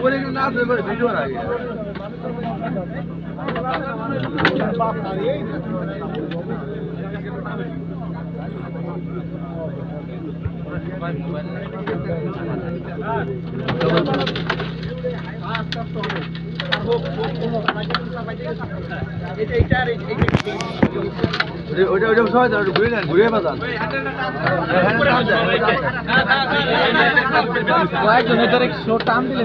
পরে কিন্তু না পরে ভিডিও আগে ওইটা ওইটা সবাই ঘুরে নেন ঘুরে বাজান কয়েকজনের ধরে শো টান দিলে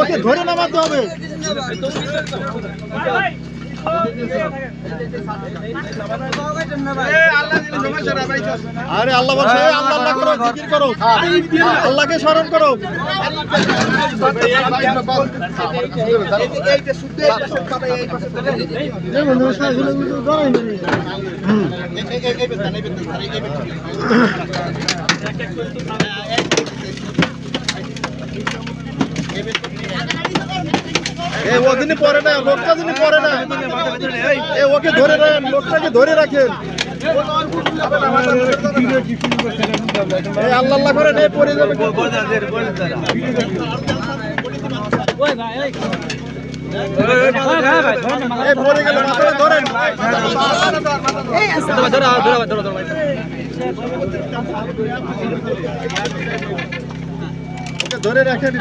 ওকে ধরে নামাতে হবে। আরে আল্লাহ বলছে আল্লাহ আল্লাহ করো জিকির করো। আল্লাহকে স্মরণ করো। এই ও দিনই পরে না লোকটা দিনই পরে না এই ওকে ধরে রাখেন লোকটাকে ধরে রাখেন আল্লাহ আল্লাহ করেন এই পরে যাবে এই পরে গেলে মাথাটা ধরেন ওকে ধরে রাখেন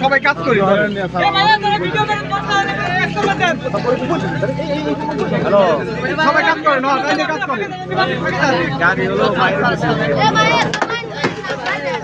সবাই কাজ করি। সবাই কাজ করে। না কাজ করে গাড়ি হলো লাগছে ছাব্বিশ হ্যাঁ ভেঙে ফেলা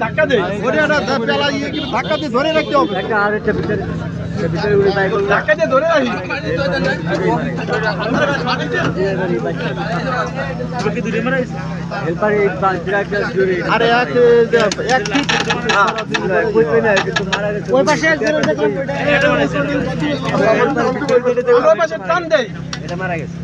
ধাক্কা ইয়ে দিয়ে ধরে রাখতে হবে। একটা আর দিয়ে এক ওই পাশে ওই পাশে টান দেই পায়ে বাঁধছে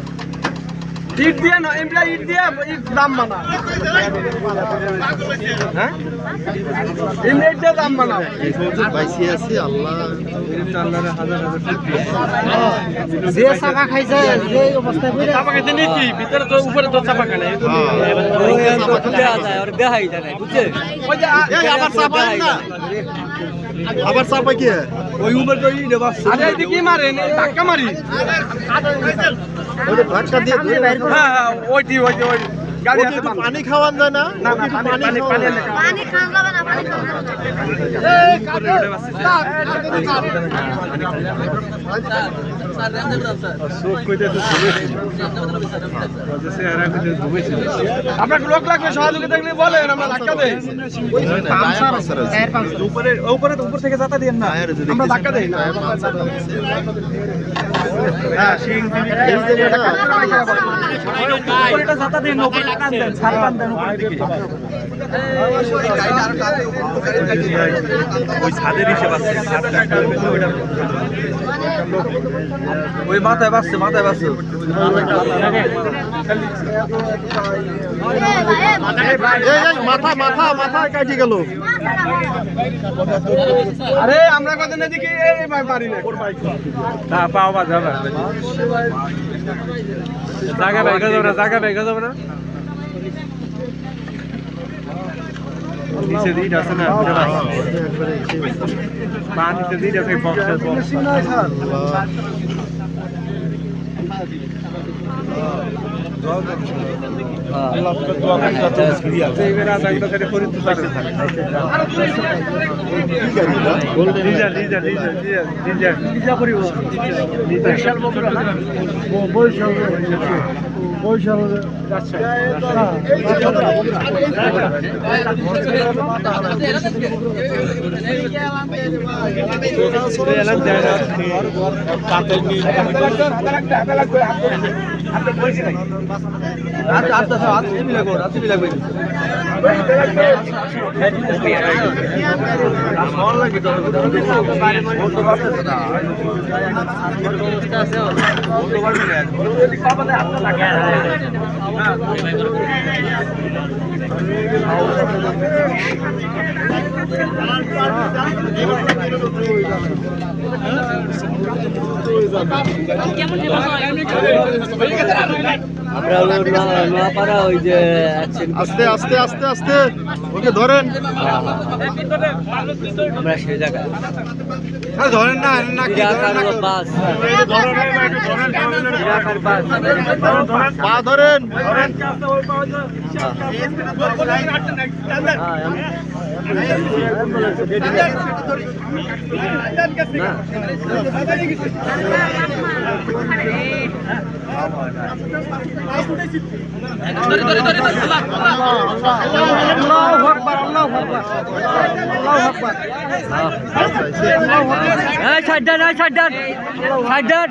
ইট দিয়ে না এমপ্লয় ইট দিয়ে ইট দাম মানা হ্যাঁ? এমনি ইট দিয়ে দাম মানা বাইসি আছে আল্লাহ যে চাপা খাইছে যে অবস্থায় করে চাপা খাইতে নিচ্ছি ভিতরে তো উপরে তো চাপা খানে দেখাই যায় বুঝছে? ওই যে আবার চাপাই না আবার চাপা কি ওই উপরে তো ই দেবা আরে এদিকে মারে ধাক্কা মারি। ওটা ধাক্কা দিয়ে ধরে রাখতে হবে। হ্যাঁ হ্যাঁ ওইটি ওইটি ওই পানি খাওয়ান যায় না? পানি পানি খাওয়ান যাবে না পানি খান যাবে না। আপনার লোক লাগবে সহযোগিতা বলেন আমরা ধাক্কা উপরে উপরে উপর থেকে যাতা দিন না। আমরা ধাক্কা দেই। না হ্যাঁ ওই ছাদের হিসেব আছে ওই মাথায় বাসছে মাথায় বাসছে মাথা মাথা মাথা কাটি গেল আরে আমরা কত এদিকে পারি না পাওয়া যাবে। জায়গা বাইকা যাবে না জায়গা বাইকা যাবে না? নিচে দিন আছে না পা নিচে দিন আছে বক্সের বক্স হ্যাঁ। হ্যাঁ, হ্যাঁ। বৈশাখ ডিজার ডিজার ডিজার ডিজার ডিজার করিব ডিজার বৈশাল বৈশাল যাচ্ছে আমরা হলো নোয়া- নোয়াপাড়া ওই যে আস্তে আস্তে আস্তে আস্তে। ওকে ধরেন। আমরা সেই জায়গায়। ধরেন না না কি ইরাকার হলো বাস। পা ধরেন। হ্যাঁ, আল্লাহু সাইড দেন সাইড দেন সাইড দেন